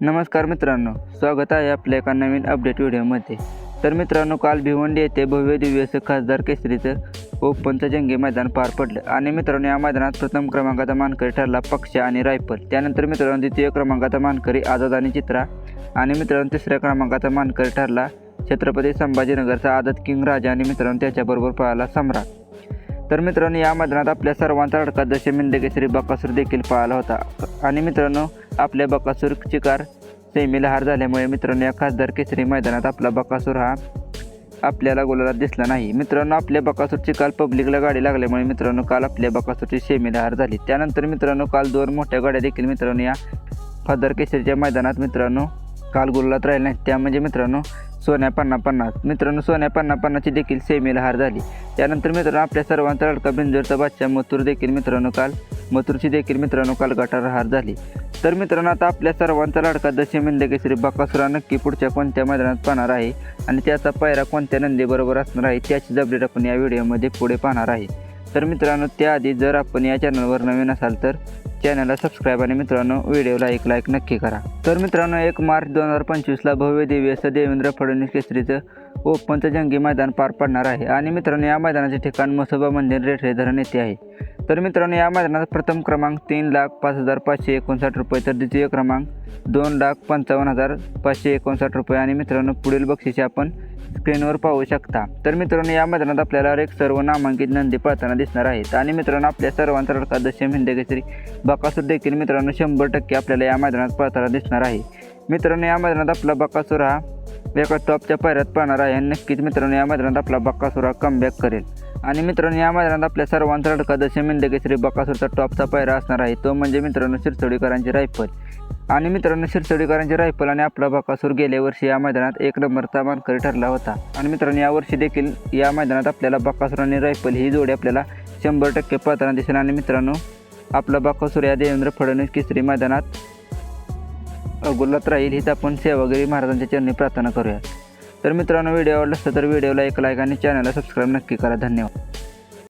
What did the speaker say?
नमस्कार मित्रांनो स्वागत आहे आपल्या एका नवीन अपडेट व्हिडिओमध्ये. तर मित्रांनो काल भिवंडी येथे भव्य दिव्य खासदार केसरीचं ओपनचं जंगी मैदान पार पडलं. आणि मित्रांनो या मैदानात प्रथम क्रमांकाचा मानकरी ठरला पक्ष आणि रायफल. त्यानंतर मित्रांनो द्वितीय क्रमांकाचा मानकरी आझाद आणि चित्रा. आणि मित्रांनो तिसऱ्या क्रमांकाचा मानकरी ठरला छत्रपती संभाजीनगरचा आझाद किंग राजा आणि मित्रांनो त्याच्याबरोबर पळाला सम्राट. तर मित्रांनो या मैदानात आपल्या सर्वांचा लढका दशमिंद केसरी बकासूर देखील पाळला होता. आणि मित्रांनो आपल्या बकासूर चिकार सेमीला हार झाल्यामुळे मित्रांनो या खासदार केसरी मैदानात आपला बकासूर हा आपल्याला गोलाला दिसला नाही. मित्रांनो आपल्या बकासूरची काल पब्लिकला गाडी लागल्यामुळे मित्रांनो काल आपल्या बकासूरची सेमीला हार झाली. त्यानंतर मित्रांनो काल दोन मोठ्या गाड्या देखील मित्रांनो या खासदार केसरीच्या मैदानात मित्रांनो काल गोलात राहिले नाहीत. त्या म्हणजे मित्रांनो सोन्या पन्ना पन्नास मित्रांनो सोन्या पन्ना पन्नाची देखील सेमीला हार झाली. त्यानंतर मित्रांनो आपल्या सर्वांचा लडका बिंजरचा बादशाह मथुर देखील मित्रांनो काल मथुरची देखील मित्रांनो काल गटार हार झाली. तर मित्रांनो आता आपल्या सर्वांचा लाडका दशमिंद केसरी बकासुरा नक्की पुढच्या कोणत्या मैदानात पाहणार आहे आणि त्याचा पायरा कोणत्या नंदीबरोबर असणार आहे त्याची अपडेट आपण या व्हिडिओमध्ये पुढे पाहणार आहे. तर मित्रांनो त्याआधी जर आपण या चॅनलवर नवीन असाल तर चॅनलला सबस्क्राईब आणि मित्रांनो व्हिडिओला एक लाईक नक्की करा. तर मित्रांनो एक मार्च दोन हजार पंचवीसला भव्य दिव्य असं देवेंद्र फडणवीस केसरीचं ओपनचं जंगी मैदान पार पडणार आहे. आणि मित्रांनो या मैदानाचे ठिकाण मसोबा मंदिर रेठरे धरण येथे आहे. तर मित्रांनो या मैदानात प्रथम क्रमांक तीन लाख पाच हजार पाचशे एकोणसाठ रुपये तर द्वितीय क्रमांक दोन लाख पंचावन्न हजार पाचशे एकोणसाठ रुपये. आणि मित्रांनो पुढील बक्षिसे आपण स्क्रीनवर पाहू शकता. तर मित्रांनो या मैदानात आपल्याला एक सर्व नामांकित नंदी पळताना दिसणार आहेत. आणि मित्रांनो आपल्या सर्वांचा लडका दशम हिंदकेसरी बकासूर देखील मित्रांनो शंभर टक्के आपल्याला या मैदानात पळताना दिसणार आहे. मित्रांनो या मैदानात आपला बकासूर हा एका टॉपच्या पायऱ्यात पाहणार आहे. आणि नक्कीच मित्रांनो या मैदानात आपला बक्कासुरा कमबॅक करेल. आणि मित्रांनो या मैदानात आपल्या सर्वांचा लडका दशम हिंदकेसरी बकासूरचा टॉपचा पायरा असणार आहे तो म्हणजे मित्रांनो शिरसोडीकरांची रायफल. आणि मित्रांनो शिरसोडीकरांची रायफल आणि आपला बकासूर गेल्या वर्षी या मैदानात एक नंबरचा मानकरी ठरला होता. आणि मित्रांनो यावर्षी देखील या मैदानात आपल्याला बकासूर आणि रायफल ही जोडी आपल्याला शंभर टक्के पळताना दिसेल. आणि मित्रांनो आपला बकासूर या देवेंद्र फडणवीस केसरी मैदानात अगोलात राहील हीच आपण सेवागिरी महाराजांच्या चरणी प्रार्थना करूया तर मित्रांनो व्हिडिओ आवडला असता तर व्हिडिओला एक लाईक आणि चॅनलला सबस्क्राईब नक्की करा. धन्यवाद.